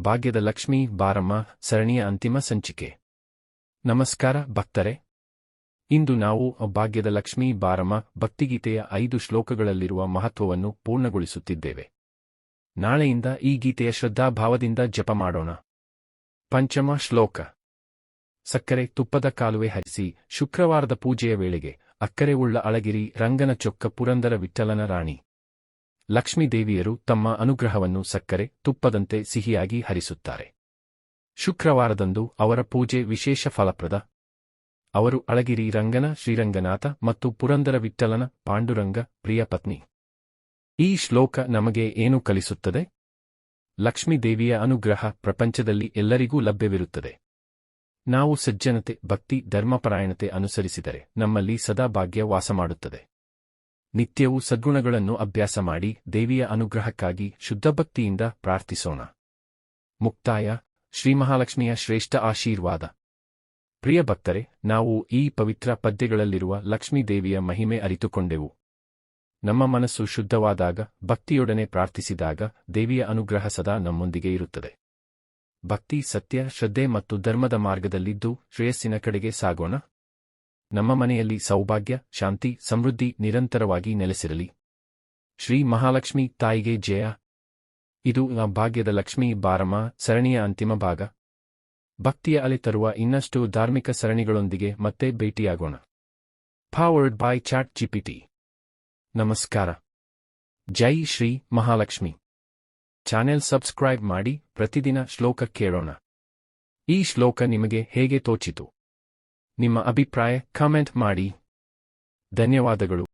ಭಾಗ್ಯದ ಲಕ್ಷ್ಮೀ ಬಾರಮ್ಮ ಸರಣಿಯ ಅಂತಿಮ ಸಂಚಿಕೆ. ನಮಸ್ಕಾರ ಭಕ್ತರೆ. ಇಂದು ನಾವು ಭಾಗ್ಯದ ಲಕ್ಷ್ಮೀ ಬಾರಮ್ಮ ಭಕ್ತಿಗೀತೆಯ ಐದು ಶ್ಲೋಕಗಳಲ್ಲಿರುವ ಮಹತ್ವವನ್ನು ಪೂರ್ಣಗೊಳಿಸುತ್ತಿದ್ದೇವೆ. ನಾಳೆಯಿಂದ ಈ ಗೀತೆಯ ಶ್ರದ್ಧಾಭಾವದಿಂದ ಜಪ ಮಾಡೋಣ. ಪಂಚಮ ಶ್ಲೋಕ. ಸಕ್ಕರೆ ತುಪ್ಪದ ಕಾಲುವೆ ಹರಿಸಿ ಶುಕ್ರವಾರದ ಪೂಜೆಯ ವೇಳೆಗೆ ಅಕ್ಕರೆ ಉಳ್ಳ ಅಳಗಿರಿ ರಂಗನ ಚೊಕ್ಕ ಪುರಂದರ ವಿಠಲನ ರಾಣಿ. ಲಕ್ಷ್ಮೀದೇವಿಯರು ತಮ್ಮ ಅನುಗ್ರಹವನ್ನು ಸಕ್ಕರೆ, ತುಪ್ಪದಂತೆ ಸಿಹಿಯಾಗಿ ಹರಿಸುತ್ತಾರೆ. ಶುಕ್ರವಾರದಂದು ಅವರ ಪೂಜೆ ವಿಶೇಷ ಫಲಪ್ರದ. ಅವರು ಅಳಗಿರಿ ರಂಗನ, ಶ್ರೀರಂಗನಾಥ ಮತ್ತು ಪುರಂದರ ವಿಠಲನ ಪಾಂಡುರಂಗ ಪ್ರಿಯ ಪತ್ನಿ ಈ ಶ್ಲೋಕ ನಮಗೆ ಏನು ಕಲಿಸುತ್ತದೆ? ಲಕ್ಷ್ಮೀದೇವಿಯ ಅನುಗ್ರಹ ಪ್ರಪಂಚದಲ್ಲಿ ಎಲ್ಲರಿಗೂ ಲಭ್ಯವಿರುತ್ತದೆ. ನಾವು ಸಜ್ಜನತೆ, ಭಕ್ತಿ, ಧರ್ಮಪರಾಯಣತೆ ಅನುಸರಿಸಿದರೆ ನಮ್ಮಲ್ಲಿ ಸದಾ ಭಾಗ್ಯ ವಾಸ ಮಾಡುತ್ತದೆ ನಿತ್ಯವೂ ಸದ್ಗುಣಗಳನ್ನು ಅಭ್ಯಾಸ ಮಾಡಿ ದೇವಿಯ ಅನುಗ್ರಹಕ್ಕಾಗಿ ಶುದ್ಧಭಕ್ತಿಯಿಂದ ಪ್ರಾರ್ಥಿಸೋಣ. ಮುಕ್ತಾಯ, ಶ್ರೀಮಹಾಲಕ್ಷ್ಮಿಯ ಶ್ರೇಷ್ಠ ಆಶೀರ್ವಾದ. ಪ್ರಿಯ ಭಕ್ತರೆ, ನಾವು ಈ ಪವಿತ್ರ ಪದ್ಯಗಳಲ್ಲಿರುವ ಲಕ್ಷ್ಮೀದೇವಿಯ ಮಹಿಮೆ ಅರಿತುಕೊಂಡೆವು. ನಮ್ಮ ಮನಸ್ಸು ಶುದ್ಧವಾದಾಗ, ಭಕ್ತಿಯೊಡನೆ ಪ್ರಾರ್ಥಿಸಿದಾಗ ದೇವಿಯ ಅನುಗ್ರಹ ಸದಾ ನಮ್ಮೊಂದಿಗೆ ಇರುತ್ತದೆ. ಭಕ್ತಿ, ಸತ್ಯ, ಶ್ರದ್ಧೆ ಮತ್ತು ಧರ್ಮದ ಮಾರ್ಗದಲ್ಲಿದ್ದು ಶ್ರೇಯಸ್ಸಿನ ಕಡೆಗೆ ಸಾಗೋಣ. ನಮ್ಮ ಮನೆಯಲ್ಲಿ ಸೌಭಾಗ್ಯ, ಶಾಂತಿ, ಸಮೃದ್ಧಿ ನಿರಂತರವಾಗಿ ನೆಲೆಸಿರಲಿ. ಶ್ರೀ ಮಹಾಲಕ್ಷ್ಮಿ ತಾಯಿಗೆ ಜಯ. ಇದು ಭಾಗ್ಯದ ಲಕ್ಷ್ಮೀ ಬಾರಮ್ಮ ಸರಣಿಯ ಅಂತಿಮ ಭಾಗ. ಭಕ್ತಿಯ ಅಲೆ ತರುವ ಇನ್ನಷ್ಟು ಧಾರ್ಮಿಕ ಸರಣಿಗಳೊಂದಿಗೆ ಮತ್ತೆ ಭೇಟಿಯಾಗೋಣ. ಫಾರ್ವರ್ಡ್ ಬೈ ಚಾಟ್ ಜಿಪಿಟಿ ನಮಸ್ಕಾರ. ಜೈ ಶ್ರೀ ಮಹಾಲಕ್ಷ್ಮಿ. ಚಾನೆಲ್ ಸಬ್ಸ್ಕ್ರೈಬ್ ಮಾಡಿ ಪ್ರತಿದಿನ ಶ್ಲೋಕ ಕೇಳೋಣ. ಈ ಶ್ಲೋಕ ನಿಮಗೆ ಹೇಗೆ ತೋಚಿತು? ನಿಮ್ಮ ಅಭಿಪ್ರಾಯ ಕಮೆಂಟ್ ಮಾಡಿ. ಧನ್ಯವಾದಗಳು.